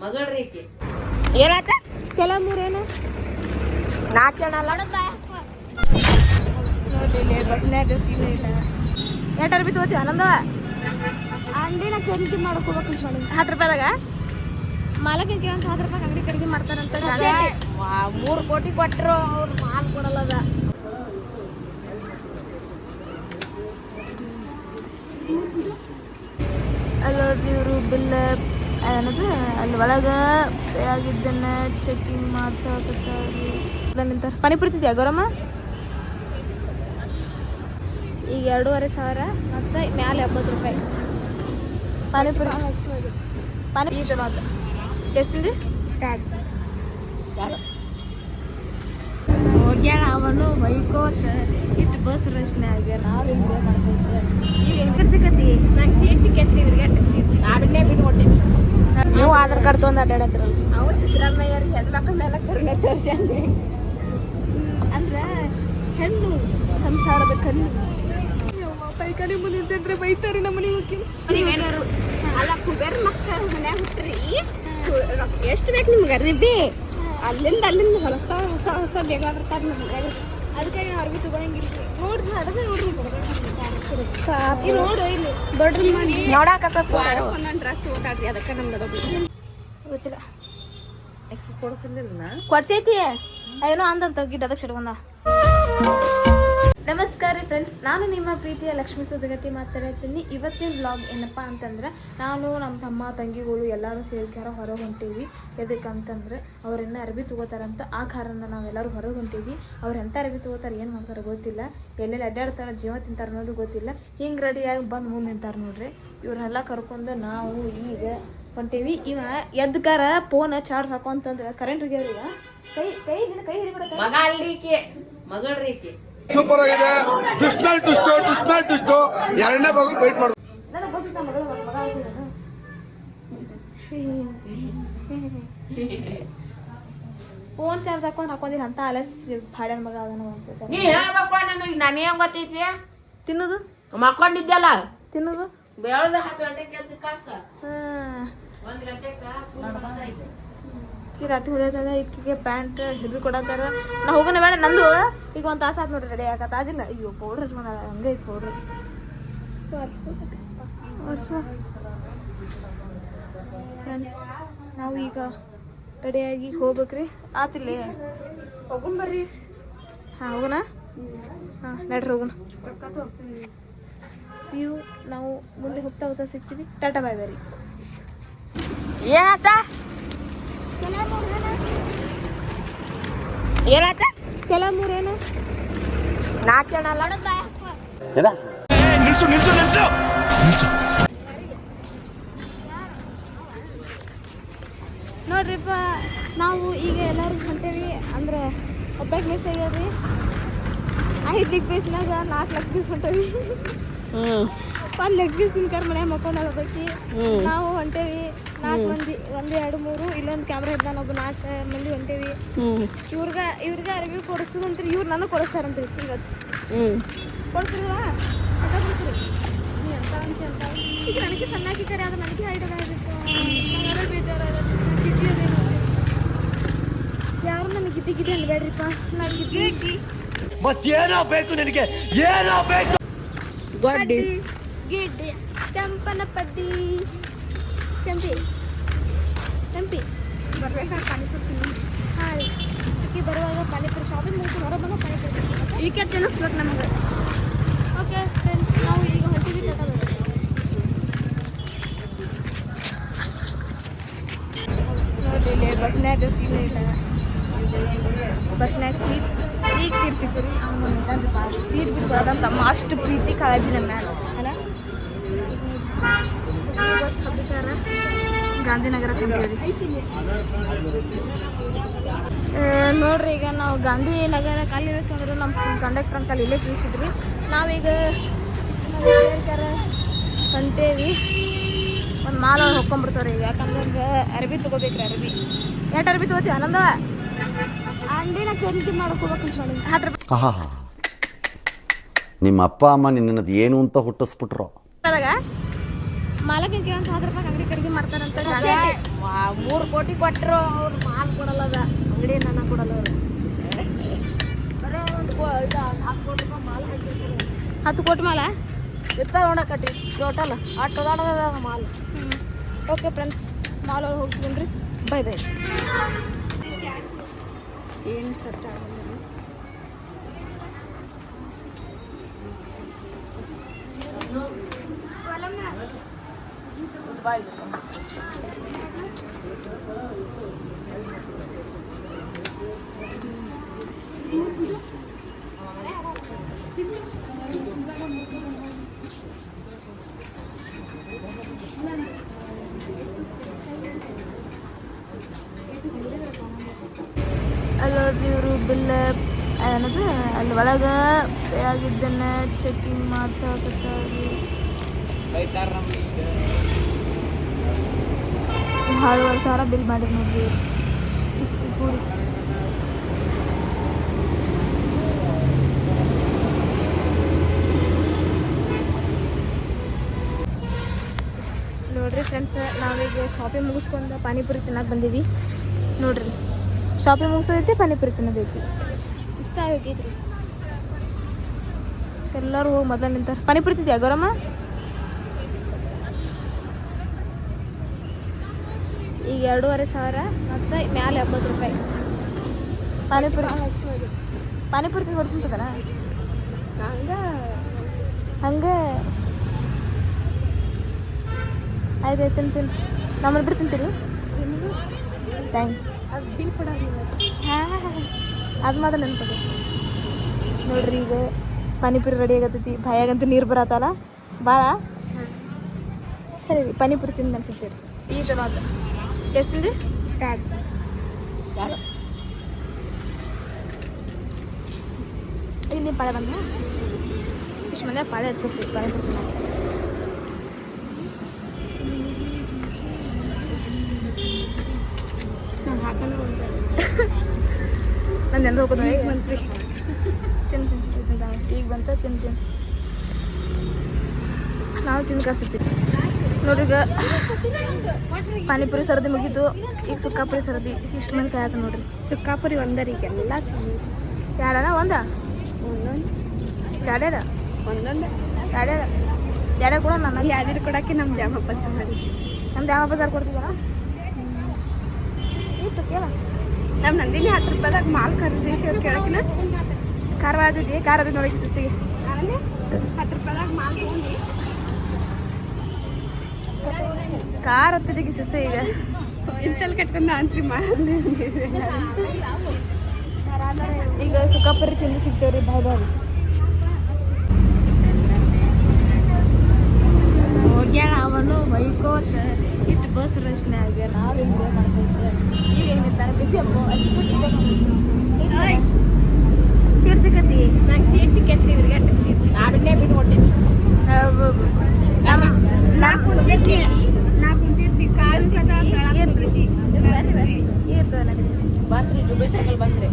ಮಗಳ್ರಿಕೆ ಮಗಳ್ರಿಕೆ ಏನಾಯ್ತ? ಕೆಲವೂರೇನು ನಾಲ್ಕು ಜನ ಇಲ್ಲಿ ಬಸ್ನ್ಯಾಗ ಸೀನ ಇಲ್ಲ ತಗೋತೀವಿ ಆನಂದವ ಅಂಗಡಿನ ಖರೀದಿ ಮಾಡ್ಕೋಬೇಕು ನೋಡಿ ಹತ್ತು ರೂಪಾಯಿದಾಗ? ಮಾಲಕಿನ ಒಂದು ಹತ್ತು ರೂಪಾಯಿ ಅಂಗಡಿ ಖರೀದಿ ಮಾಡ್ತಾರಂತ ಮೂರು ಕೋಟಿ ಕೊಟ್ಟರು ಅವ್ರು ಮಾಲ್ ಕೊಡಲ್ಲ ಅದ. ಅಲ್ಲಿ ಇವರು ಬಿಲ್ ಏನದು? ಅಲ್ಲಿ ಒಳಗೆ ಆಗಿದ್ದನ್ನ ಚೆಕಿಂಗ್ ಮಾಡ್ತಾ ನಿಂತಾರ ಪಾನಿಪುರಿ ತಿಂತೀಯ ಗೌರಮ್ಮ? ಈಗ ಎರಡೂವರೆ ಸಾವಿರ ಮತ್ತು ಮ್ಯಾಲೆ ಎಪ್ಪತ್ತು ರೂಪಾಯಿ. ಪಾನಿಪುರಿ. ಪಾನಿ ಚಲೋ ಆತ. ಎಷ್ಟು ತಿಂದ್ರಿ? ಯಾರು? ಹೋಗ್ಯಾಳ ಅವನು ಬೈಕೋ ಇಟ್ಟು ಬಸ್ ರಚನೆ ಆಗ್ಯ ನಾವು ಎಂಜಾಯ್ ಮಾಡ್ಕೊತ ನೀವು ಹೆಂಗ್ ಸಿಕ್ಕತಿ ನಂಗೆ ಸೀಟ್ ಸಿಕ್ಕೈತ್ರಿ ಇವ್ರಿಗೆ ಸೀಟ್ ಆಡನ್ನೇ ಬಿಟ್ಟು ಕೊಟ್ಟಿನಿ ನೀವು ಆಧಾರ್ ಕಾರ್ಡ್ ತೊಗೊಂಡು ಅಡ್ಡಾಡತ್ತಿರಲ್ಲ? ಅವು ಸಿದ್ದರಾಮಯ್ಯರಿಗೆ ಹೆಣ್ಮಕ್ಳ ಮೇಲೆ ಕರುಣೆ ತೋರಿಸಿ ಅಂದ್ರೆ ಹೆಣ್ಣು ಸಂಸಾರದ ಕಣ್ಣು. ಪೈಕಾನಿ ಮುಂದೆ ನಿಂತಿದ್ರೆ ಬೈತಾರೆ ನಮ್ಮ ಮನೆಗೆ ಹೋಗಿ ನೀವೇನಾರು ಅಲ್ಲ ಕುಬೇರ್ ಮಕ್ಕಳ ಮನ್ಯಾಗ ಹುಟ್ಟ್ರಿ ಎಷ್ಟು ಬೇಕು ನಿಮ್ಗೆ? ಅರ್ಬಿ ಅಲ್ಲಿಂದ ಅಲ್ಲಿಂದ ಹೊಸ ಹೊಸ ಹೊಸ ಬೇಗ ಬರ್ತಾರೆ ನಮ್ಮ ಅದಕ್ಕೆ ಅರ್ಬಿ ತಗೊಳಂಗಿಲ್ಲ. ನೋಡ್ರಿ ಅದಕ್ಕೆ ನೋಡ್ರಿ ಇಲ್ಲಿ ನೋಡು ಇಲ್ಲಿ ದೊಡ್ಡ ಮಾಡಿ ನೋಡಾಕ ಒಂದೊಂದು ಡ್ರೆಸ್ ಓದಾಡ್ರಿ ಅದಕ್ಕೆ ನಮ್ದು ಅದ. ಗೊತ್ತಿಲ್ಲ. ಕೊಡಿಸಲಿಲ್ಲ ಕೊಡ್ಸೈತಿ. ಏನೋ ಅಂದಂತ ಗಿಡ್ಡ ಅದಕ್ಕೆ ಸಿಡ್ಕೊಂಡ ನಮಸ್ಕಾರ ಫ್ರೆಂಡ್ಸ್ ನಾನು ನಿಮ್ಮ ಪ್ರೀತಿಯ ಲಕ್ಷ್ಮೀ ಮಾತಾಡ್ತಾ ಮಾತಾಡ್ತೀನಿ ಇವತ್ತಿನ ಬ್ಲಾಗ್ ಏನಪ್ಪ ಅಂತಂದ್ರೆ, ನಾನು ನಮ್ಮ ತಮ್ಮ, ತಂಗಿಗಳು ಎಲ್ಲರೂ ಸೇರ್ಕಾರ ಹೊರಗೆ ಹೊಂಟೀವಿ. ಎದಕ್ಕಂತಂದ್ರೆ ಅವ್ರನ್ನ ಅರ್ಬಿ ತಗೋತಾರಂತ ಆ ಕಾರಣ ನಾವೆಲ್ಲರೂ ಹೊರಗೆ ಹೊಂಟೀವಿ. ಅವ್ರು ಎಂಥ ಅರ್ಬಿ ತಗೋತಾರೆ, ಏನು ಮಾಡ್ತಾರೆ ಗೊತ್ತಿಲ್ಲ. ಎಲ್ಲೆಲ್ಲಿ ಅಡ್ಡಾಡ್ತಾರೆ ಜೀವ ತಿಂತಾರೆ ಅನ್ನೋದು ಗೊತ್ತಿಲ್ಲ. ಹಿಂಗೆ ರೆಡಿಯಾಗಿ ಬಂದು ಮುಂದೆ ನಿಂತಾರೆ ನೋಡ್ರಿ. ಇವ್ರನ್ನೆಲ್ಲ ಕರ್ಕೊಂಡು ನಾವು ಈಗ ಹೊಂಟೀವಿ. ಇವ ಎದ್ಕಾರ ಫೋನ್ ಚಾರ್ಜ್ ಹಾಕೊಂತಂದ್ರೆ ಕರೆಂಟ್ ಹೋಗ್ಯಾರ ಕೈ ಕೈ ಕೈ ಹಿಡಿಬಿಡ ಮಗ ರೀತಿ ಸೂಪರ್ ಆಗಿದೆ. ದುಷ್ಮಲ್ ದುಷ್ಟು ದುಷ್ಮಲ್ ದುಷ್ಟು ಎರಡನೇ ಭಾಗ ವೇಟ್ ಮಾಡ. ನನಗೆ ಗೊತ್ತಿಲ್ಲ ಮಗಳು ಮಗ ಆಗ್ತಿದ್ದಾನ ಫೋನ್ ಚಾರ್ಜ್ ಹಾಕೊಂಡು ಹಾಕೊಂಡಿಲ್ಲ ಅಂತ ಅಲಸ್ ಭಾಡ್ಯಾನ ಮಗ ಅದನ್ನ ನೀ ಹೇಳ್ಬೇಕು ನನಗೆ ನಾನು ಏನ್ ಗೊತ್ತೈತಿ? ತಿನ್ನೋದು? ಮಕ್ಕೊಂಡಿದ್ದೆಲ್ಲ ತಿನ್ನೋದು? ಬೆಳದ ಹತ್ತು ಗಂಟೆಗೆ ಎದ್ದು ಕಾಸ. ಒಂದ್ ಗಂಟೆಕ ಈಕಿ ರಾಟಿ ಹೊಡ್ಯತಾರ ಈಕಿಗೆ ಪ್ಯಾಂಟ್ ಹಿಡಿದು ಕೊಡತ್ತಾರ. ನಾ ಹೋಗೋಣ ಬೇಡ ನಂದು ಈಗ ಒಂದು ತಾಸು ಆತ್ ನೋಡ್ರಿ ರೆಡಿ ಆಗತ್ತ. ಅದಿಲ್ಲ ಅಯ್ಯೋ ಪೌಡ್ರ್ ಹಚ್ಕೊಂಡ ಹಂಗೆ ಐತಿ ಪೌಡ್ರ್ ವರ್ಷ. ಫ್ರೆಂಡ್ಸ್ ನಾವು ಈಗ ರೆಡಿಯಾಗಿ ಹೋಗ್ಬೇಕ್ರಿ. ಆತಿಲ್ಲೇ. ಹೋಗೊಂಬರ್ರಿ ಹಾಂ ಹೋಗೋಣ? ಹಾಂ ನಡ್ರಿ ಹೋಗೋಣ. ಸಿಯು ನಾವು ಮುಂದೆ ಹೋಗ್ತಾ ಹೋಗ್ತಾ ಸಿಗ್ತೀವಿ. ಟಾಟಾ ಬಾಯ್ ಬಾಯ್ ಕೆಲವು ಮೂರೇನು ನಾಲ್ಕು ಜನ ಅಲ್ಲ ನಿಲ್ಸು ನಿಲ್ಸು ನಿಲ್ಸು ನೋಡ್ರಿಪ್ಪ ನಾವು ಈಗ ಎಲ್ಲರೂ ಹೊಂಟೇವಿ ಅಂದ್ರೆ ಒಬ್ಬಕ್ಕೆ ಮಿಸ್ ಆಗ್ಯಾವ್ರಿ ಐದು ಲೆಗ್ ಪೀಸ್ನಾಗ ನಾಲ್ಕು ಲಕ್ಷ ಪೀಸ್ ಹೊಂಟೇವಿ. ಒಂದು ಲೆಗ್ ಪೀಸ್ ತಿನ್ಕರ್ ಮನೆ ಮಕ್ಕೊಂಡು ಹೋಗ್ಬೇಕು ನಾವು ಹೊಂಟೇವಿ. ನಾಲ್ಕು ಮಂದಿ ಒಂದು ಎರಡು ಮೂರು ಇಲ್ಲೊಂದು ಕ್ಯಾಮ್ರಾ ಹಿಡ್ದಾನ ಒಬ್ಬ ನಾಲ್ಕು ಮಂದಿ ಹೊಂಟೇವಿ. ಇವ್ರಿಗೆ ಇವ್ರಿಗೆ ಅರಿವಿ ಕೊಡಿಸೋದಂತ್ರಿ ಇವ್ರು ನನಗೆ ಕೊಡಿಸ್ತಾರಂತ್ರಿ ಇವತ್ತು ಕೊಡ್ತಿಲ್ವಾ? ಅಂತ ಕೊಡ್ತೀರಿ ನೀ ಅಂತ ಅಂತ ಈಗ ನನಗೆ ಸಣ್ಣ ಕರೆ ಅದು ನನಗೆ ಹೈಟ್ ಅದ ನನಗೆ ಬೇಜಾರ ಗಿಡ್ಡಿ ಅದೇನು ಯಾರು ನನಗೆ ಗಿಡ್ಡಿ ಗಿಡ್ಡಿ ಅನ್ಬೇಡ್ರಿಪ್ಪ. ನಾನು ಗಿಡ್ಡಿ ಮತ್ತೇನೋ ಬೇಕು ನಿನಗೆ? ಏನೋ ಬೇಕು? ಪಡ್ಡಿ ಗಿಡ್ಡಿ ಕೆಂಪನ ಪಡ್ಡಿ ಕೆಂಪಿ ಕೆಂಪಿ ಬರ್ಬೇಕಾದ್ರೆ ಪಾನಿಪುರಿ ತಿನ್ನಿ. ಹಾಯ್. ಅಕ್ಕಿ ಬರುವಾಗ ಪಾನಿಪುರಿ ಶಾಪಿಂಗ್ ಮುಗಿಸಿ ಹೊರಬಂದ ಪಾನಿಪುರಿ. ಈಕೆ ತಿನ್ನಿಸ್ಬೇಕು ನಮಗೆ. ಓಕೆ ಫ್ರೆಂಡ್ಸ್ ನಾವು ಈಗ ಟಾಟಾ ಬಾಯ್. ನೋಡ್ರಿ ಬಸ್ನ್ಯಾಗ ಸೀಟ್ ಇಲ್ಲ ಬಸ್ನ್ಯಾಗ ಸೀಟ್ ಈಗ ಸೀಟ್ ಸಿಕ್ತು ರೀ ಸೀಟ್ ಬಿಟ್ಟು ತಮ್ಮ ಅಷ್ಟು ಪ್ರೀತಿ ಕಾಳಜಿ ನಮ್ಮ ಮ್ಯಾಲ ಗಾಂಧಿನಗರ ನೋಡ್ರಿ ಈಗ ನಾವು ಗಾಂಧಿನಗರ ಖಾಲಿ ಇಳಿಸಂದ್ರೆ ನಮ್ಮ ಕಂಡಕ್ಟರ್ ಅಂತ ಇಲ್ಲೇ ತಿಳಿಸಿದ್ರಿ. ನಾವೀಗ ಅಂತೇವಿ ಒಂದ್ ಮಾಲ್ ಒಳಗೆ ಹೊಕ್ಕೊಂಬಿಡ್ತಾವ್ರಿ ಈಗ ಯಾಕಂದ್ರೆ ಅರಬಿ ತಗೋಬೇಕ್ರಿ ಅರಬಿ. ಎಷ್ಟು ಅರಬಿ ತಗೋತಿ ಆನಂದ? ಅಂಗಡಿನ ಖರೀದಿ ಮಾಡ್ಕೋಬೇಕು ಹತ್ತು ರೂಪಾಯಿ. ನಿಮ್ಮ ಅಪ್ಪ ಅಮ್ಮ ನಿನ್ನದು ಏನು ಅಂತ ಹುಟ್ಟಿಸ್ಬಿಟ್ರು? ಅದಾಗ ಮಾಲಕಿನ ಒಂದು ಸಾವಿರ ರೂಪಾಯಿ ಅಂಗಡಿ ಖರೀದಿ ಮಾಡ್ತಾರಂತ ಮೂರು ಕೋಟಿ ಕೊಟ್ಟರು ಅವ್ರು ಮಾಲ್ ಕೊಡಲ್ಲ ಅದ. ಅಂಗಡಿ ನನ್ನ ಕೊಡಲ್ಲ ಅವ್ರು. ಬರೀ ಒಂದು ಹತ್ತು ಕೋಟಿ ರೂಪಾಯಿ ಮಾಲ್ ಹತ್ತು ಕೋಟಿ ಮಾಲ? ಇರ್ತಾವ ನೋಡ ಕಟ್ಟಿ. ಟೋಟಲ್ ಅಷ್ಟು ದೊಡ್ಡದ ಮಾಲ್. ಓಕೆ ಫ್ರೆಂಡ್ಸ್ ಮಾಲ್ ಹೋಗ್ತೀನಿ ರೀ ಬೈ ಬೈ ಏನು ಸೆಟ್ ಆಗಲ್ಲ ಬಾಯ್ ಅಲ್ಲಿ ಇವರು ಬಿಲ್ ಏನದು ಅಲ್ಲಿ ಒಳಗೆ ಆಗಿದ್ದನ್ನ ಚೆಕಿಂಗ್ ಮಾಡ್ತಾ ಏಳುವರೆ ಸಾವಿರ ಬಿಲ್ ಮಾಡಿರಿ ನೋಡ್ರಿ. ಇಷ್ಟು ಕೂಡಿ. ನೋಡ್ರಿ ಫ್ರೆಂಡ್ಸ್ ನಾವೀಗ ಶಾಪಿಂಗ್ ಮುಗಿಸ್ಕೊಂಡು ಪಾನಿಪುರಿ ತಿನ್ನಕ್ಕೆ ಬಂದೀವಿ. ನೋಡ್ರಿ ಶಾಪಿಂಗ್ ಮುಗಿಸೋದೈತಿ, ಪಾನಿಪುರಿ ತಿನ್ನೋದೈತಿ. ಇಷ್ಟ ಆಗೈತಿ ಎಲ್ಲರೂ ಹೋಗಿ ಮೊದಲು ನಿಂತಾರೆ. ಪಾನಿಪುರಿ ತಿಂತೀಯ ಗೌರಮ್ಮ? ಈಗ ಎರಡೂವರೆ ಸಾವಿರ ಮತ್ತು ಮ್ಯಾಲೆ ಎಪ್ಪತ್ತು ರೂಪಾಯಿ. ಪಾನಿಪುರಿ. ಪಾನಿಪುರಿ ಹೊಡ್ತಿಂತದನ ಹಂಗೆ. ಹಂಗೆ. ಆಯ್ತು ಆಯ್ತು ತಿಂತೀನಿ ನಮ್ಮೊಬ್ರು ತಿಂತೀರಿ? ಥ್ಯಾಂಕ್ ಯು ಅದು ಬಿಲ್ ಕೊಡೋದು ಅದು ಮಾತ್ರ ನೆನಪದ. ನೋಡ್ರಿ ಈಗ ಪಾನಿಪುರಿ ರೆಡಿ ಆಗತ್ತೈತಿ. ಬಾಯಾಗಂತೂ ನೀರು ಬರತ್ತಲ್ಲ? ಭಾಳ ಸರಿ ಪಾನಿಪುರಿ ತಿಂದು ಅನ್ಸುತ್ತೆ ಈ ಆತ ಎಷ್ಟು ತಿಂದ್ರಿ ಯಾರು? ಇಲ್ಲಿ ಪಾಳೆ ಬಂದ ಇಷ್ಟು ಮಂದಿ ಪಾಳೆ ಹಚ್ಕೊಡ್ತೀವಿ ಪಾಳೆ ಕೊಡ್ತೀನಿ. ನಾನು ಹಾಕೋಣ ನಾನು ನೆನ್ದು ಹೋಗೋದು ಈಗ ಬಂತು ತಿಂದು ಈಗ ಬಂತ ತಿಂತೀನಿ ನಾವು ತಿನ್ಕಾಸ್ತೀನಿ ನೋಡ್ರಿ ಈಗ ಪಾನಿಪುರಿ ಸರದಿ ಮುಗೀತು. ಈಗ ಸುಕ್ಕಾಪುರಿ ಸರದಿ. ಇಷ್ಟು ಮಂದಿ ಕಾಯತ್ತ ನೋಡ್ರಿ. ಸುಕ್ಕಾಪುರಿ ಒಂದರಿಗೆಲ್ಲ ಎರಡನ ಒಂದ? ಒಂದೊಂದು. ಯಾಡ್ಯಾರ ಒಂದೊಂದು. ಯಾಡ್ಯಾರ ಎರಡೆ ಕೂಡ ನನ್ನ. ಎರಡೆರಡು ಕೊಡೋಕ್ಕೆ ನಮ್ಮ ದ್ಯಾಮಪ್ಪ ಚೆನ್ನಾಗಿ ನಮ್ಮ ದ್ಯಾಮಪ್ಪ ಸರ್ ಕೊಡ್ತಿದ್ದಾರ ಇತ್ತು ಕೇಳ. ನಮ್ಮ ನಂದಿನಿ ಹತ್ತು ರೂಪಾಯಿದಾಗ ಮಾಲ್ ಖರೀದಿಸಿ ಅಂತ ಕೇಳಕಿನ. ಖಾರ ಮಾಡ್ತಿದ್ದಿ ಖಾರ ಅದು ನೋಡಿ ಸುಸ್ತಿಗೆ. ಹತ್ತು ರೂಪಾಯಿದಾಗ ಮಾಲ್ ತೊಗೊಂಡು ಖಾರ ಹತ್ತಿದ್ದಕ್ಕೆ ಸಿಸ್ತೆ ಈಗ. ಇಂತಲ್ಲಿ ಕಟ್ಕೊಂಡು ಅಂತ್ರಿ ಮಾಡಿ ಈಗ ಸುಕ್ಕಾಪುರಿ ತಿಂಡಿ ಸಿಗ್ತೇವ್ರಿ ಬಾಯ್ ಬಾಯ್ ಹೋಗ್ಯಾಳ ಅವನು ಬೈಕೋತ ಇಟ್ಟು ಬಸ್ ರಶ್ನಾಗ ನಾವು ಎಂಜಾಯ್ ಮಾಡ್ಕೊತ ಈಗ ಏನಿರ್ತಾರೆ ಬಿದ್ದೆಪ್ಪು ಅಲ್ಲಿ ಸೀಟ್ ಸಿಕ್ಕತಿ ನಂಗೆ ಸೀಟ್ ಸಿಕ್ಕೈತ್ರಿ ಇವ್ರಿಗೆ ಅಟ್ಟ ಸೀಟ್ ಸಿಕ್ಕ ನಾಡನ್ನೇ ಬಿಟ್ಟು ಹೊಟ್ಟೀನಿ ನಾ ಕುಂತಿದ್ವಿ ನಾ ಕುಂತಿದ್ವಿ ಕಾಲು ಸದ ಕೆಳಗ್ ಕುಂದ್ರತಿ. ಬರ್ರಿ ಬರ್ರಿ ಇರ್ತದೆ ನನಗೆ ಬಂದ್ರಿ ಜುಬೆ ಸರ್ಕಲ್ ಬಂದ್ರಿ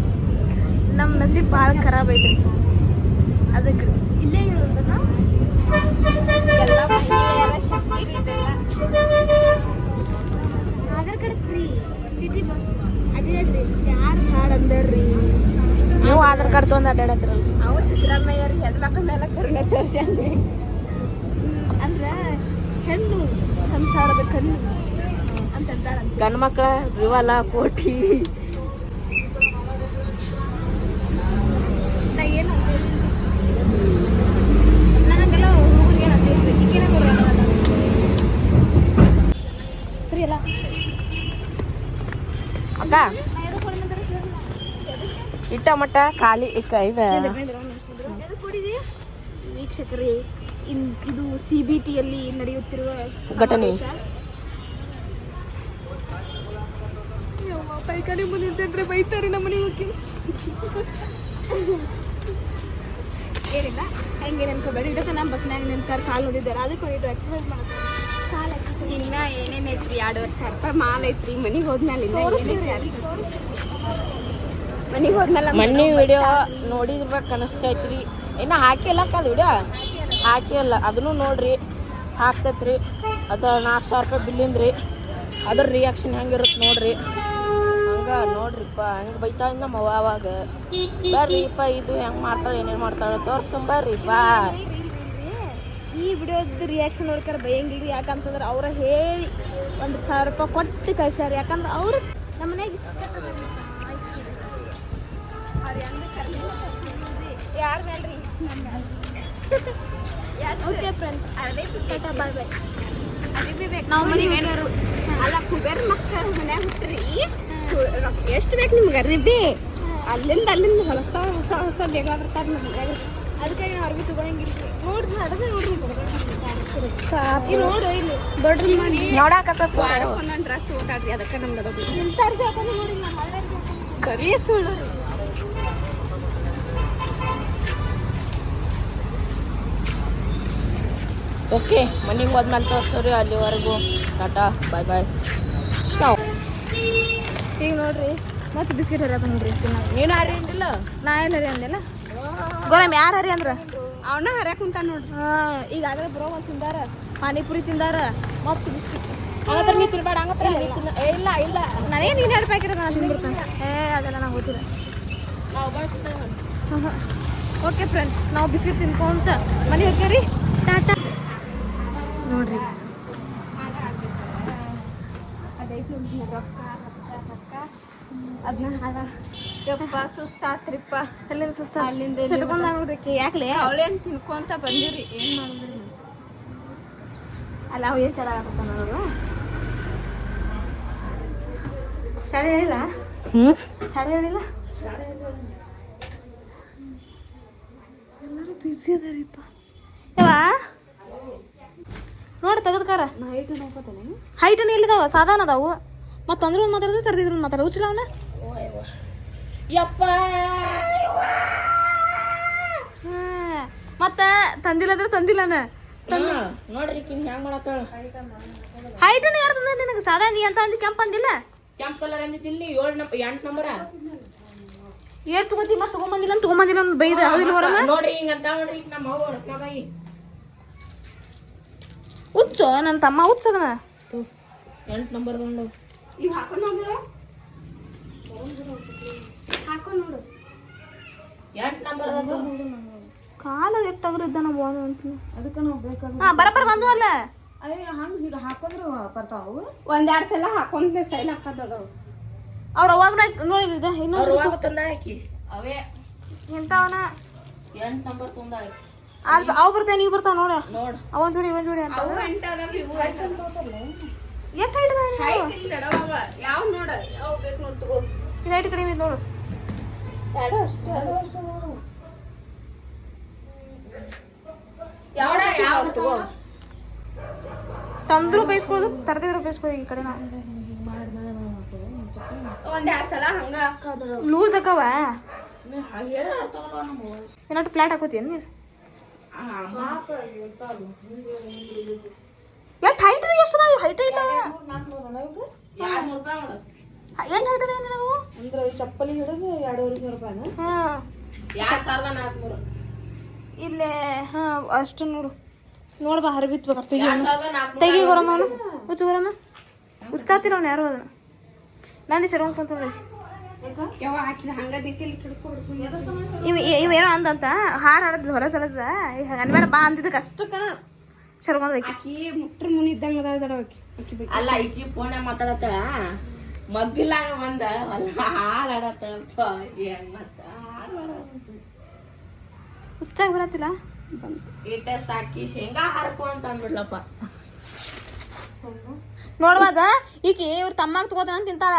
ನಮ್ಮ ನಸೀಬ್ ಭಾಳ ಖರಾಬ್ ಐತ್ರಿ ಅದಕ್ಕೆ ಇಲ್ಲೇ ಇರೋದನ್ನ ಎಲ್ಲ ಮಹಿಳೆಯರ ಶಕ್ತಿ ರೀ ಇದೆಲ್ಲ Aadhaar card free city bus ಅದೇ ರೀ ಯಾರು ಬ್ಯಾಡ ಅಂದರ್ರಿ ನೀವು ಆಧಾರ್ ಕಾರ್ಡ್ ತೊಗೊಂಡು ಅಡ್ಡಾಡತ್ರ ಅವ ಸಿದ್ದರಾಮಯ್ಯರು ಹೆಣ್ಮಕ್ಳ ಮೇಲೆ ಕರುಣೆ ತೋರ್ಸ್ಯಾನ್ರಿ. ಅಂದ್ರೆ ಹೆಣ್ಣು ಸಂಸಾರದ ಕಣ್ಣು ಅಂತ ಗಂಡು ಮಕ್ಕಳ ವಿವಾಲ ಕೋಟಿ. ನಾ ಏನು ಅಂತೇಳಿ ನನಗೆಲ್ಲ ಹುಡುಗರಿಗೆ ಏನು ಅಂತೇಳಿ ಈಗೇನ ಸರಿ ಅಲ್ಲ. ಅಕ್ಕ. ಇಟ್ಟ ಮಟ್ಟ ಖಾಲಿ ಇಕ್ಕ ಇದು. ವೀಕ್ಷಕರೇ ಇನ್ ಇದು ಸಿ ಬಿ ಟಿಯಲ್ಲಿ ನಡೆಯುತ್ತಿರುವ ಘಟನೆ. ಯವ್ವ, ಮುಂದೆ ಬೈತಾರೆ ನಮ್ಮ ಮನೆಗೆ ಹೋಗಿ ಏನಿಲ್ಲ ಹೆಂಗೆ ನೆನ್ಕೋಬೇಡಿ. ಇದಕ್ಕೆ ನಮ್ಮ ಬಸ್ನಾಗ ನಿಂತಾರ ಕಾಲು ಓದಿದ್ದಾರೆ ಅದಕ್ಕೆ ಇದು ಎಕ್ಸರ್ಸೈಸ್ ಮಾಡ್ತಾರೆ ಇನ್ನ ಏನೇನೈತ್ರಿ ಎರಡು ವರ್ಷ ರೂಪಾಯಿ ಮಾಲ್ ಐತ್ರಿ. ಮನೆಗೆ ಹೋದ್ಮೇಲೆ ಇಲ್ಲ ಏನೈತಿ ಮನಿಗೆ ಹೋದ್ಮೇಲೆ ಮನ್ನಿ ವಿಡಿಯೋ ನೋಡಿರ್ಬೇಕು ಅನಿಸ್ತೈತ್ರಿ. ಇನ್ನು ಹಾಕಿಲ್ಲ ಅಕ್ಕ ಅದು ವಿಡಿಯೋ ಹಾಕಿಲ್ಲ ಅದನ್ನು ನೋಡ್ರಿ. ಹಾಕ್ತೈತ್ರಿ. ಅದು ನಾಲ್ಕು ಸಾವಿರ ರೂಪಾಯಿ ಬಿಲ್ಲಿಂದ್ರಿ ಅದ್ರ ರಿಯಾಕ್ಷನ್ ಹೆಂಗಿರುತ್ತೆ ನೋಡ್ರಿ. ಹಂಗೆ ನೋಡ್ರಿಪ್ಪ. ಹಂಗೆ ಬೈತಾ ನಮ್ಮ ಅವ್ವ ಅವಾಗ. ಬರ್ರಿಪ್ಪ ಇದು ಹೆಂಗೆ ಮಾಡ್ತಾಳೆ ಏನೇನು ಮಾಡ್ತಾಳೆ ಬರ್ರಿ ಬರ್ರಿಪ್ಪ. ಈ ವಿಡಿಯೋದ ರಿಯಾಕ್ಷನ್ ನೋಡ್ಕಾರ ಬೈಯಂಗಿಲ್ರಿ. ಯಾಕಂತಂದ್ರೆ ಅವ್ರ ಹೇಳಿ ಒಂದು ಸಾವಿರ ರೂಪಾಯಿ ಕೊಟ್ಟು ಕಳ್ಸ್ಯಾರ. ಯಾಕಂದ್ರೆ ಅವರು ನಮ್ಮ ಮನ್ಯಾಗ ಇಷ್ಟ ಯಾರ ಮೇಲ್ರಿ? ಓಕೆ ಫ್ರೆಂಡ್ಸ್ ಅದೇ ಟಾಟಾ ಬಾಯ್ ಬಾಯ್ ನಾವು ನೀವೇನಾರು ಅಲ್ಲ ಕುಬೇರ್ ಮಕ್ಕಳು ಮನ್ಯಾಗ ಹುಟ್ಟ್ರಿ ಎಷ್ಟು ಬೇಕು ನಿಮ್ಗೆ? ಅರಿಬಿ ಅಲ್ಲಿಂದ ಅಲ್ಲಿಂದ ಹೊಲಸ ಹೊಸ ಹೊಸ ಬೇಗ ಬರ್ತಾರೆ ಮನ್ಯಾಗ ಅದಕ್ಕೆ ಅರ್ಬಿ ತಗೋಂಗಿಲ್ಲ ನೋಡ್ರಿ ಅಡವೆ ನೋಡ್ರಿ ಈ ನೋಡು ಇಲ್ಲಿ ಮಾಡಿ ನೋಡಾಕತ್ತ ಒಂದೊಂದು ಡ್ರೆಸ್ ಅದಕ್ಕೆ ನಮ್ದು ಅದು ಇಂಥ ಅರ್ಬಿ ಹಾಕೊಂಡು ನೋಡಿ ಸರಿ ಸುಳ್ಳು. ಓಕೆ ಮನೆಗೆ ಹೋದ್ಮೇಲೆ ತೋರಿಸ್ತೀವಿ ಅಲ್ಲಿವರೆಗೂ. ಟಾಟಾ ಬಾಯ್ ಬಾಯ್ ಸ್ಟಾವ್ ಈಗ ನೋಡ್ರಿ ಮತ್ತೆ ಬಿಸ್ಕಿಟ್ ಹರಿಯಪ್ಪ ನೋಡ್ರಿ ನೀನು ಹರಿ ಅಂದಿಲ್ಲ? ನಾ ಏನು ಹರಿ ಅಂದಿಲ್ಲ. ಗೋರಮ್ ಯಾರು ಹರಿ ಅಂದ್ರ? ಅವನ್ನ ಹರ್ಯಾಕ ಕುಂತ ನೋಡ್ರಿ. ಹಾಂ ಈಗ ಆಗಲೇ ಬ್ರೋ ಒಂದು ತಿಂದಾರ. ಪಾನಿಪುರಿ ತಿಂದಾರ ಮತ್ತೆ ಬಿಸ್ಕಿಟ್. ಹಂಗತ್ರ ನೀ ತಿನ್ಬೇಡ ಹಂಗತ್ರ ಇಲ್ಲ ಇಲ್ಲ. ನನಗೆ ನೀನು ಎರಡು ಪ್ಯಾಕೆಟ್ ನಾನು ತಿನ್ಬಿಡ್ತೇನೆ. ಏ ಅದೆಲ್ಲ ನಾವು ಗೊತ್ತಿಲ್ಲ ಓಕೆ ಫ್ರೆಂಡ್ಸ್ ನಾವು ಬಿಸ್ಕಿಟ್ ತಿನ್ಕೊಂತ ಮನೆ ಹೋಗ್ತೀವಿ ಟಾಟಾ. ನೋಡ್ರಿ. ಅದನ್ನ ಹಾಡ. ಯಪ್ಪ ಸುಸ್ತಾತ್ರಿಪ್ಪ. ಅಲ್ಲಿಂದ ಸುಸ್ತ ಅಲ್ಲಿಂದ ಸಿಟ್ಕೊಂಡ್ ನೋಡ್ರಿ ಯಾಕ್ಲೆ? ಅವಳೇನ್ ತಿನ್ಕೊಂತ ಬಂದಿರಿ ಏನು ಮಾಡಿದ್ರಿ ಅಲ್ಲ ಅವು ಏನು ಚಳ ಆಗತ್ತ ನೋಡೋದು ಚಳಿ ಏನಿಲ್ಲ? ಹ್ಞೂ ಚಳಿ ಏನಿಲ್ಲ? ಎಲ್ಲರೂ ಬಿಸಿ ಅದಾರಿಪ್ಪ. ಯವ್ವ? ನೋಡಿ ತೆಗೆದ್ಕಾರ. ಹೈಟನ್ ಇಲ್ಲಿದಾವ ಸಾಧಾರಣ ಅದಾವು. ಮತ್ತೆ ಅಂದ್ರೆ ಒಂದು ಮಾತಾಡಿದ್ರೆ ತರ್ದಿದ್ರು ಒಂದು ಮಾತಾಡ. ಹುಚ್ಚಲ ಅವನ? ಯಪ್ಪ! ಮತ್ತೆ ತಂದಿಲ್ಲ ಅಂದ್ರೆ ತಂದಿಲ್ಲನ ನೋಡ್ರಿ ಕಿನ್ ಹೆಂಗ್ ಮಾಡತ್ತಾಳ. ಹೈಟನ್ ಯಾರು ತಂದ ನಿನಗೆ? ಸಾದಾ ನೀ ಅಂತ ಅಂದಿ ಕೆಂಪ್ ಅಂದಿಲ್ಲ? ಕೆಂಪ್ ಕಲರ್ ಅಂದಿದ್ದಿಲ್ಲಿ ಏಳು ಎಂಟು ನಂಬರ ಏನ್ ತಗೋತಿ ಮತ್ತೆ ತಗೊಂಬಂದಿಲ್ಲ ಅಂತ ತಗೊಂಬಂದಿಲ್ಲ ಬೈದ ಹೌದಿಲ್ಲ ನೋಡ್ರಿ ಹಿಂಗಂತ ನೋಡ್ರಿ ನಮ್ಮ ಅವ್ವ ರತ್ನ ಬಾಯಿ. ಹುಚ್ಚು ನನ್ನ ತಮ್ಮ ಹುಚ್ಚದನ ಎಂಟು ನಂಬರ್ ಬಂದು ಇವ್ ಹಾಕೊಂಡ್ ನೋಡು. ಎಂಟು ನಂಬರ್ ಅದ ಕಾಲ ಎಟ್ಟಾಗ್ರ ಅದಕ್ಕೆ ನಾವು ಅಂತ ಹಾಂ ಬರಬರ ಬಂದು ಅಲ್ಲ. ಒಂದೆರಡ್ ಸಲ ಹಾಕೊಂಡ್ ಸೈಲ್ ಹಾಕದವ್ ಅವ್ರ ಅವಾಗ ನೋಡಿದ ಇನ್ನೊಂದು ಅವ್ರ ಅವಾಗ ತಂದ ಹಾಕಿ ಅವೇ ಎಂತವನ ಎಂಟು ನಂಬರ್ ತಂದಾಳ ಅವ್ ಬರ್ತಾನೆ ನೀವು ಬರ್ತಾವ ನೋಡ. ನೋಡ್. ಅವನ್ ಜೋಡಿ ಇವನ್ ಜೋಡಿ ಅಂತ. ಅವು ಎಂಟ ಅದಾವ ಇವು ಎಷ್ಟು ಹೈಟ್ ಅದಾವ ಹೈಟ್ ಇಲ್ಲ ಅಡವ ಯಾವ ನೋಡ ಯಾವ ಬೇಕು ನೋಡ್ ತಗೋ. ಇದು ಹೈಟ್ ಕಡಿಮೆ ನೋಡು. ಯಾವ ಯಾವ ತಗೋ. ತಂದ್ರು ಬೇಯಿಸ್ಕೊಳ್ಳೋದು ತರ್ತಿದ್ರು ಬೇಯಿಸ್ಕೊಳ್ಳೋದು ಈ ಕಡೆ ನಾವು. ಸಲ ಹಂಗ. ಲೂಸ್ ಅಕ್ಕವ. ಏನಾದ್ರು ಪ್ಲಾಟ್ ಹಾಕೋತಿ ನೀನು? ಎಷ್ಟು ಹೈಟ್ ಎಷ್ಟು ಅದಾವ ಹೈಟ್ ನೋಡು ಏನು ಹೈಟ್ ಅದಾವ ನಾವು ಅಂದ್ರೆ ಚಪ್ಪಲಿ ಹಿಡಿದು ಎರಡೂವರೆ ಸಾವಿರ ರೂಪಾಯಿ ಹಾಂ. ಎರಡು ಸಾವಿರದ ನಾಲ್ಕುನೂರು. ಇಲ್ಲೇ ಹಾಂ ಅಷ್ಟು ನೋಡು. ನೋಡ್ಬಾ ಹರಿಬಿತ್ ಬಿತ್ತು ತೆಗಿ ಗೊರಮ್ಮ ಅವನು. ಹುಚ್ಚು ಗೊರಮ್ಮ. ಹುಚ್ಚಾತಿರ ಅವ್ನು ಯಾರು ಅದನ್ನ? ನಂದಿ ಸೆಡ್ಕೊಂಡ್ ಕುಂತ ಯಾವ ಇವ ಇವ ಏನೋ ಅಂದಂತ? ಹಾಡು ಹಾಡದ್ ಹೊರ ಸಲಸ? ಅನ್ಬೇಡ ಬಾ ಅಂದಿದ್ದಕ್ಕೆ ಅಷ್ಟಕ್ಕ ಸೆಡ್ಕೊಂಡ್ ಆಕಿ ಮುಟ್ರ ಮುನಿ ಇದ್ದಂಗ ಅಲ್ಲ ಈಕಿ ಫೋನ್ ಮಾತಾಡತ್ತಾಳ ಮಗ್ಗಿಲ್ಲ ಬಂದ. ಹಾಳ ಹಾಡಾಡತ್ತಳಪ್ಪ ಏನ್ ಮತ್ತ? ಹುಚ್ಚಾಗಿ ಬರತ್ತಿಲ್ಲ ಇಟ್ಟ ಸಾಕಿ ಶೇಂಗಾ ಹರ್ಕೊ ಅಂತ ಅಂದ್ಬಿಡ್ಲಪ್ಪ. ನೋಡ್ಬಾದ ಈಕಿ ಇವ್ರ ತಮ್ಮಾಗ ತಗೋತಾನ ತಿಂತಾಳ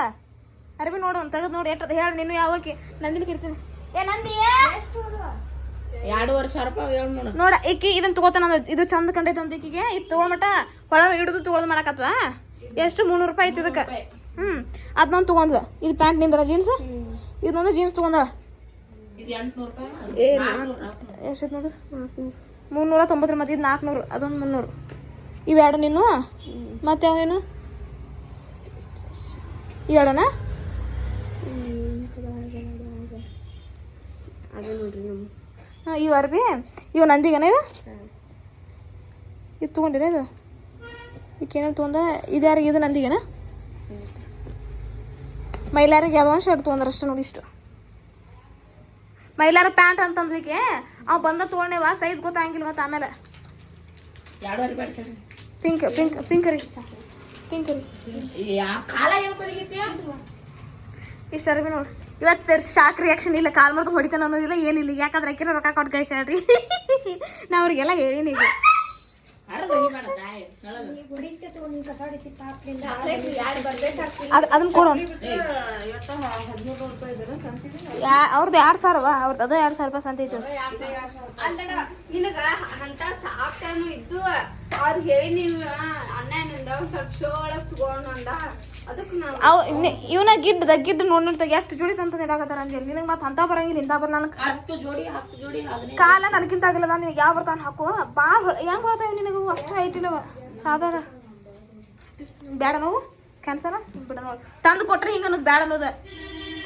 ಅರ್ಬಿ ನೋಡು ತೆಗೆದು ನೋಡಿ. ಎಷ್ಟು ಹೇಳಿ ನೀನು ಯಾವಕ್ಕೆ ನಂದಿನ ಕಿರ್ತೀನಿ. ಏ ನಂದಿ ಎರಡೂವರೆ ಸಾವಿರ ರೂಪಾಯಿ ಹೇಳು ನೋಡು. ನೋಡ ಈಕಿ ಇದನ್ನ ತಗೋತಾನ ಇದು ಚಂದ ಕಂಡೈತೆ ಅಂತ ಈಕಿಗೆ. ಇದು ತಗೊಳ್ಮಟ ಒಳಗೆ ಹಿಡಿದು ತಗೊಳ್ ಮಾಡಕತ್ತದ? ಎಷ್ಟು? ಮುನ್ನೂರು ರೂಪಾಯಿ ಐತಿ ಇದಕ್ಕೆ. ಹ್ಮ್. ಅದನ್ನೊಂದು ತಗೊಂಡ್ಲ ಇದು ಪ್ಯಾಂಟ್ ನಿಂದರ ಜೀನ್ಸ್? ಇದೊಂದು ಜೀನ್ಸ್ ತಗೊಂಡಳ ಇದು. ಎಷ್ಟು ನೋಡು? ಮುನ್ನೂರ ತೊಂಬತ್ತರ ಮತ್ತೆ ಇದು ನಾಲ್ಕುನೂರು. ಅದೊಂದು ಮುನ್ನೂರು. ಇವೆರಡು ನೀನು? ಮತ್ತೆ ಯಾವೇನು ಇವೆರಡನ ಅದ ನೋಡ್ರಿ ಹಾಂ ಇವು ಅರ್ಬಿ ಇವು ನಂದಿಗನ ಇವು ಇದು ತೊಗೊಂಡಿರ ಇದು? ಈಕೇನೋ ತೊಗೊಂಡ ಇದು ಯಾರಿಗೆ ಇದು ನಂದಿಗನ? ಮೈಲಾರಿಗೆ ಯಾವ ಶರ್ಟ್ ತೊಗೊಂಡ್ರೆ ಅಷ್ಟೇ ನೋಡಿ ಇಷ್ಟು. ಮೈಲಾರ ಪ್ಯಾಂಟ್ ಅಂತಂದ್ಲಿಕ್ಕೆ ಅವ್ ಬಂದ ತೊಗೊಂಡೇವ ಸೈಜ್ ಗೊತ್ತಾಗಿಲ್ಲ ಮತ್ತೆ ಆಮೇಲೆ. ಪಿಂಕ್ ಪಿಂಕ್ ಪಿಂಕ್ ರೀ. ಪಿಂಕ್ ರೀ. ಇಷ್ಟ ಅರ್ಬಿ ನೋಡಿ. ಇವತ್ತು ಶಾಕ್ ರಿಯಾಕ್ಷನ್ ಇಲ್ಲ, ಕಾಲ್ ಮರ್ದು ಹೊಡಿತಾನೆ ಅನ್ನೋದಿಲ್ಲ, ಏನಿಲ್ಲ. ಯಾಕಂದ್ರೆ ಅಕ್ಕಿನ ರೊಕ್ಕ ಕೊಟ್ಟು ಕಳ್ಸ್ಯಾಳ್ರಿ. ನಾ ಅವ್ರಿಗೆಲ್ಲ ಹೇಳೀನಿ ಈಗ. ಅದನ್ನ ಕೊಡೋಣ. ಅವ್ರದ್ದು ಎರಡು ಸಾವಿರವ ಅವ್ರದ್ದು ಅದ ಎರಡು ಸಾವಿರ ರೂಪಾಯಿ ಸಂತ ಐತೆ. ಅವ್ರು ಹೇಳಿ ನೀವು ಅಣ್ಣನಿಂದ ಒಂದ್ ಸ್ವಲ್ಪ ಶೋ ಒಳಗ್ ತಗೋಣ ಅಂದ. ಅದಕ್ಕೆ ನಾನು ಅವ್ ಇವನ ಗಿಡ್ಡ ಗಿಡ್ಡ ನೋಡ್ ನೋಡ್ತಾಗ ಎಷ್ಟು ಜೋಡಿ ತಂತ ಹೇಳಾಕತ್ತಾರ ಅಂಜಲಿ ನಿನಗೆ ಮತ್ತೆ ಅಂತ ಬರಂಗಿಲ್ಲ ಇಂತ ಬರ ನನಗೆ. ಹತ್ತು ಜೋಡಿ ಹತ್ತು ಜೋಡಿ ಹದಿನೈದು ಕಾಲ ನನಗಿಂತ ಆಗಿಲ್ಲದ ನಿನಗೆ ಯಾವ ಬರ್ತಾನ ಹಾಕು? ಭಾಳ ಹೆಂಗ್ ಬರ್ತಾವ ನಿನಗೆ? ಅಷ್ಟು ಐತಿಲ್ಲವ ಸಾಧಾರ. ಬೇಡ ನೋವು? ಕ್ಯಾನ್ಸಲ್ ಬಿಡ ನೋಡಿ. ತಂದು ಕೊಟ್ರೆ ಹಿಂಗೆ ಅನ್ನೋದು ಬೇಡ ಅನ್ನೋದು.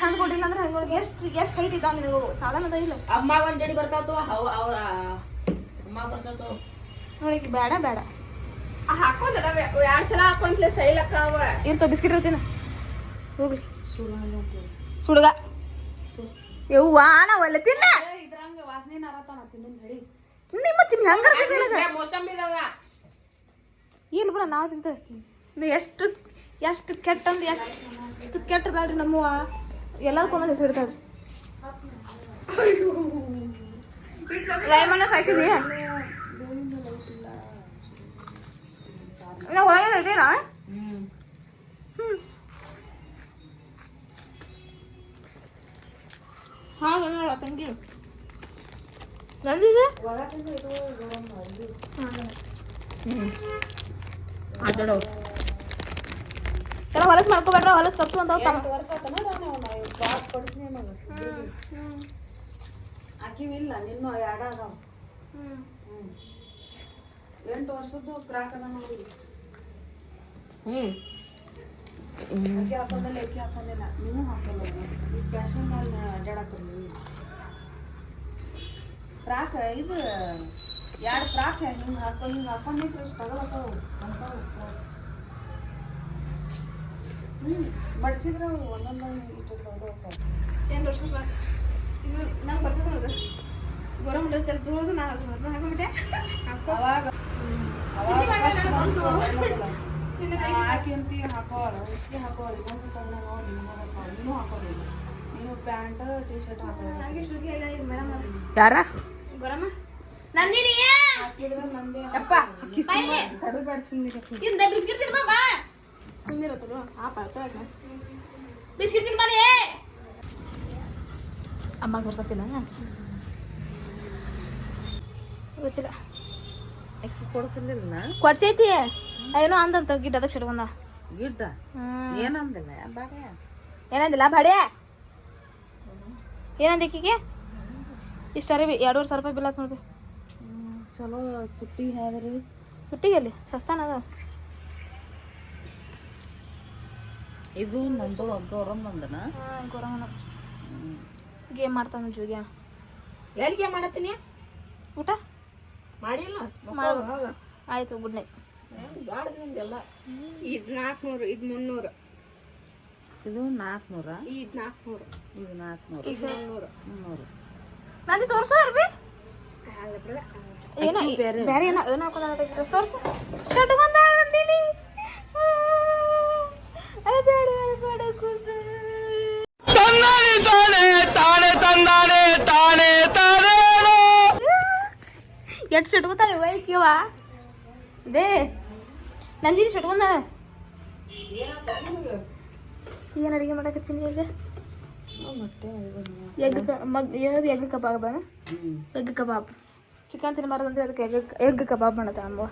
ತಂದು ಕೊಟ್ಟಿಲ್ಲ ಅಂದ್ರೆ ಹಂಗೆ ಅನ್ನೋದು? ಎಷ್ಟು ಎಷ್ಟು ಹೈಟ್ ಇದ್ದಾವ ನಿನಗೆ? ಸಾಧಾರಣ ಅದ ಇಲ್ಲ. ಅಮ್ಮ ಒಂದ್ ಜಡಿ ಬರ್ತಾತೋ ಅವ್ರ ಅಮ್ಮ ಬರ್ತಾವ ನೋಡಿ ಬೇಡ ಬೇಡ. ಇರ್ತಾವ ಬಿಸ್ಕಿಟ್ ಇರ್ತೀನಿ? ಹೋಗ್ಲಿ. ಸುಡುಗ ಯವ್ವ ನಾ ಒಲ್ಲೆ ತಿನ್ನ. ಇದ್ರಂಗ ವಾಸನೆ ನಾರತಾನ ತಿನ್ನೋನ್ ಹೇಳಿ ನಿಮ್ಮ ತಿನ್ನ ಹೆಂಗಾರ ಇಲ್ಲ ಬಿಡ ನಾವು ತಿಂತ ಎಷ್ಟು ಎಷ್ಟು ಕೆಟ್ಟ ಅಂದ್ರೆ ಎಷ್ಟು ಕೆಟ್ಟದಾಳ್ರಿ ನಮ್ಮವ್ವ. ಎಲ್ಲದಕ್ಕೊಂದು ಹೆಸರು ಇಡ್ತಾಳ್ರಿ ರೈಮಣ್ಣ ಸಾಕಿದಿ ನಾ ಹೊರಗೆ ಹ್ಮ್ ಹಾಂ ನೋಡ ತಂಗಿ ನಂದಿದೆ ಆತಡೋ ಎಲ್ಲ ಹೊಲಸ್ ಮಾಡ್ಕೋಬೇಡ್ರ ಹೊಲಸ್ ಕಪ್ಸು ಅಂತ ನಾವು ಆಕಿವಿಲ್ಲ ನಿನ್ನೂ ಎರಡ ಅದಾವ ಎಂಟು ವರ್ಷದ್ದು ಕ್ರಾಕ್ ಅದ ನೋಡಿ ಹ್ಮ್. ಅಕ್ಕಿ ಹಾಕೊಂಡಲ್ಲ ಅಕ್ಕಿ ಹಾಕೊಂದಿಲ್ಲ ಹಾಕಲ್ಲ ಈ ಫ್ಯಾಷನ್ ಮೇಲೆ ಅಡ್ಡಾಡಕ್ರಿ ಫ್ರಾಕ್ ಇದು ಎರಡು ಫ್ರಾಕ್ ಹಿಂಗೆ ಹಾಕೊಂಡು ಹಿಂಗೆ ತಗೊಳಕ್ಕವು. ಅಂತಾವು ಹ್ಞೂ ಬಡ್ಸಿದ್ರೆ ಒಂದೊಂದೊಂದು ಇಷ್ಟು ತಗೊಳಕ್ಕವು ಏನು ವರ್ಷ ಇನ್ನು ನಂಗೆ ಬರ್ತದೆ ಡ್ರೆಸ್ ದೂರದು ನಾನು ಹಾಕೊಂಡ್ಬಿಟ್ಟೆ ಅವಾಗ ಆಕಿ ಅಂತಿ ಹಾಕೋಳ ಉಕ್ಕಿ ಹಾಕೋಳ ಇನ್ನೊಂದು ತಗೊಂಡ ನೋಡಿ ನೀನು ಹಾಕೋದಿಲ್ಲ. ನೀನು ಪ್ಯಾಂಟ್ ಟಿ ಶರ್ಟ್ ಮೇಡಮ್ ಯಾರ? ಗೌರಮ್ಮ? ನಂದಿನಿ ಹಾಕಿದ್ರೆ ನಂದೇ ಅಪ್ಪ ತಡಬೇಡ ಸುಮ್ಮನೆ ಇಂದ ಬಿಸ್ಕಿಟ್ ತಿನ್ಬಾ ಬಾ. ಸುಮ್ಮಿರತ್ತರು ಆ ಪಾತ್ರ ಬಿಸ್ಕಿಟ್ ತಿನ್ಬಾನೆ ಅಮ್ಮ ತೋರ್ಸತ್ತಿನ? ಗೊತ್ತಿಲ್ಲ. ಅಕ್ಕಿ ಕೊಡಿಸಲಿಲ್ಲ ಕೊಡ್ಸೈತಿ. ಏನೋ ಅಂದಂತ ಗಿಡ್ಡ ಅದಕ್ಕೆ ಸಿಡ್ಕೊಂಡ ಗಿಡ್ಡ? ಏನಂದಿಲ್ಲ ಬಾಗ ಏನಂದಿಲ್ಲ ಬಡೆ? ಏನಂದ ಈಕಿಗೆ? ಇಷ್ಟ ಅರಿ ಎರಡೂವರೆ ಸಾವಿರ ರೂಪಾಯಿ ಬಿಲ್ ಆತ್ ನೋಡ್ರಿ ಚಲೋ ತುಟ್ಟಿ ಹಾದ್ರಿ ಹುಟ್ಟಿಗೆ ಅಲ್ಲಿ ಸಸ್ತಾನ ಅದ ಇದು ನಂದು ಗೌರಮ್ಮ ಬಂದನ ಗೌರಮ್ಮನ ಗೇಮ್ ಮಾಡ್ತಾನ ಜೋಗ್ಯ ಗೇಮ್ ಮಾಡತ್ತೀನಿ ಊಟ? ಮಾಡಿಲ್ಲ. ಆಯ್ತು ಗುಡ್ ನೈಟ್. ಇದ್ ನಾಲ್ಕನೂರು ಇದ್ ಮುನ್ನೂರು. ಇದು ನಾಲ್ಕುನೂರ? ಇದು ನಾಲ್ಕುನೂರು. ಇದು ನಾಲ್ಕುನೂರ. ಮುನ್ನೂರು. ನಂದಿ ತೋರ್ಸು ಅರ್ಬಿ ಏನೋ ಬೇರೆ. ಏನೋ ಏನೋ ಹಾಕೋದ ಡ್ರೆಸ್ ತೋರ್ಸು. ಶರ್ಟ್ ಬಂದಾಳ ಅರೆ ಬೇಡ ಬೇಡ ಕೂಸು. ತಂದಾನೆ ತಾನೆ ತಾನೆ ತಂದಾನೆ ತಾನೆ ತಾನೇನೋ. ಎಷ್ಟು ಶಟ್ಕೊತಾಳೆ ವೈಕ್ಯವಾ? ಬೇ ನಂದಿನಿ ಶಟ್ಕೊಂದಾಳ ಏನು ಅಡಿಗೆ ಮಾಡಕತ್ತೀನಿ ಈಗ? ಎಗ್ ಮಗ್ ಏನದು ಎಗ್ ಕಬಾಬ್ ಎಗ್ ಕಬಾಬ್. ಚಿಕನ್ ತಿನ್ನಬಾರ್ದಂದ್ರೆ ಅದಕ್ಕೆ ಎಗ್ ಎಗ್ ಕಬಾಬ್ ಮಾಡತ್ತ ಅಮ್ಮ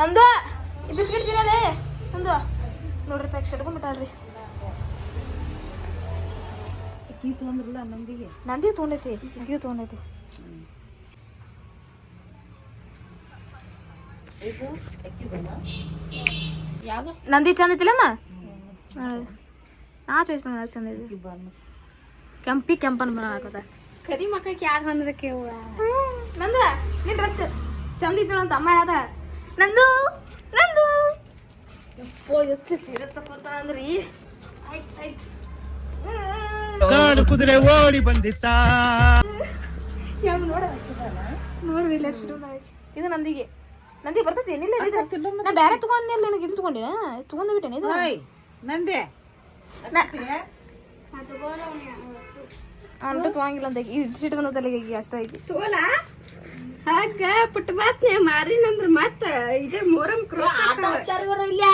ನಂದು ಬಿಸ್ಕಿಟ್ ತಿನ್ನೋದೇ? ನಂದು. ನೋಡ್ರಿ ಪ್ಯಾಕ್ ಶಟ್ಕೊಂಡ್ಬಿಟ್ಟಾಳ್ರಿ ನಂದಿಗೆ? ನಂದಿ ತೊಗೊಂಡೈತಿ ಕ್ಯೂ ತೊಗೊಂಡೈತಿ. ನಂದಿ ಚಂದ ಐತಿಲ್ಲಮ್ಮ ನಾ ಚಾಯ್ಸ್ ಮಾಡಿ ಚಂದ ಐತಿ. ಬಣ್ಣ ಕೆಂಪಿ ಕೆಂಪನ್ ಬರ ಹಾಕೋತ ಕರಿ ಮಕ್ಕಳಿಗೆ ಯಾರು ಹೊಂದಕ್ಕೆ ನಂದ? ನಿನ್ ಡ್ರೆಸ್ ಚಂದ ಇತ್ತು ಅಂತ ಅಮ್ಮ ಯಾದ ನಂದು? ನಂದು? ಯಪ್ಪೋ ಎಷ್ಟು ಸೀರಿಯಸ್ ಕೂತ ಅಂದ್ರಿ ಸೈಕ್ ಕುದ್ರೆ ಕಾಡು ಕುದುರೆ ಓಡಿ ಬಂದಿತ್ತ. ನೋಡಿಲ್ಲ ಎಷ್ಟು ಇದು ನಂದಿಗೆ. ನಂದಿಗೆ ಬರ್ತೈತಿ ಏನಿಲ್ಲ ಇದು ನಾ ಬೇರೆ ತಗೊಂಡಿಲ್ಲ ನನಗೆ ಇದು ತಗೊಂಡಿನ? ತಗೊಂಡು ಬಿಟ್ಟೆ ಇದು ನಂದೆ. ಅವ್ನು ತಗೊಂಗಿಲ್ಲ ಅಂತ ಈ ಸಿಟ್ಟು ಬಂದಲ್ಲ ಈಗ ಅಷ್ಟ ಐತಿ. ತೋಲ ಹಾಗ ಪುಟ್ಟ ಬಾತ್ನೆ ಮಾರಿನಂದ್ರ ಮತ್ತ ಇದೇ ಮೊರಂ ಕ್ರೋ ಹಚ್ಚಾರ ಇವ್ರು ಇಲ್ಲ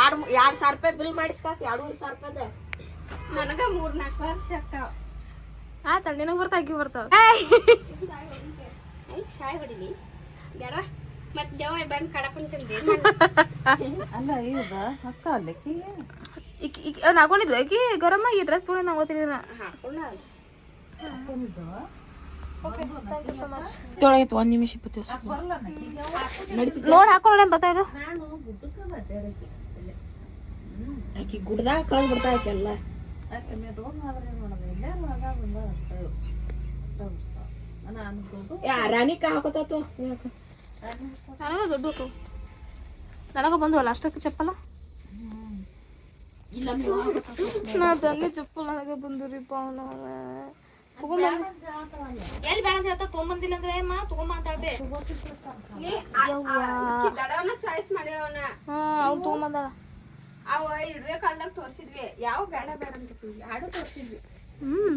ಎರಡು ಎರಡು ಸಾವಿರ ರೂಪಾಯಿ ಬಿಲ್ ಮಾಡಿಸ್ಕಾಸ್ ಎರಡೂವರೆ ಸಾವಿರ ರೂಪಾಯಿ ನನಗ ಮೂರ್ ನಾಲ್ಕು ವರ್ಷ ಆಗ್ತಾವ. ಆತ ನಿನಗೆ ಬರ್ತಾ ಅಕ್ಕಿ ಬರ್ತಾವ. ಶಾಯ್ ಹೊಡಿಲಿ. ಬೇಡ ಮತ್ ದೇವ ಬಂದ್ ಕಡಪನ್ ತಿಂದಿ ಅಲ್ಲ ಇವಾಗ ಅಕ್ಕ ಅಲ್ಲಕ್ಕಿ ಈಗ ಈಗ ಈ ಡ್ರೆಸ್ ತೊಗೊಂಡು ನಾವು ಹಾಕೊಂಡ ತೊಳಗೈತೆ ಒಂದು ನಿಮಿಷ ಇಪ್ಪತ್ತು ನೋಡಿ ಹಾಕೊಳ್ಳೋಣ ಬರ್ತಾ ಇರೋ ಆಕಿ ಗುಡ್ದಾಗ ಕಳೆದು ಬಿಡ್ತಾ ಆಕಿ ಎಲ್ಲ ನಾನು ದುಡ್ಡು ಯಾ ರಾಣಿಕ ಹಾಕೋತಾತು? ನನಗ ದೊಡ್ಡ ನನಗ ಬಂದವಲ್ಲ ಅಷ್ಟಕ್ಕೆ ಚಪ್ಪಲ? ನಾ ತಂದೆ ಚಪ್ಪಲ್ ನನಗೆ ಬಂದು ರೀ ಪಾವನ ಎಲ್ಲಿ ಬೇಡ ಅಂತ ಹೇಳ್ತಾ ತೊಗೊಂಬಂದಿಲ್ಲ ಅಂದ್ರೆ ಮಾ ತಗೊಂಬ ಅಂತ ಹೇಳ್ಬೆ ಚಾಯ್ಸ್ ಮಾಡ್ಯವನ ಹಾ ಅವ್ರು ತಗೊಂಬಂದಾಳ ಅವ ಇಡ್ವೆ ಕಾಲ್ದಾಗ ತೋರ್ಸಿದ್ವಿ. ಯಾವ ಬೇಡ ಬೇಡ ಅಂತ ಯಾರು ತೋರ್ಸಿದ್ವಿ. ಹ್ಮ್.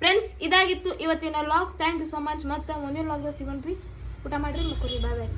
ಫ್ರೆಂಡ್ಸ್ ಇದಾಗಿತ್ತು ಇವತ್ತಿನ vlog thank you so much ಮತ್ತೆ ಮುಂದಿನ ಲಾಗ್ ಸಿಗೋಣ್ರಿ. ಊಟ ಮಾಡ್ರಿ ಮುಕ್ಕೋರಿ ಬಾಯ್ ಬಾಯ್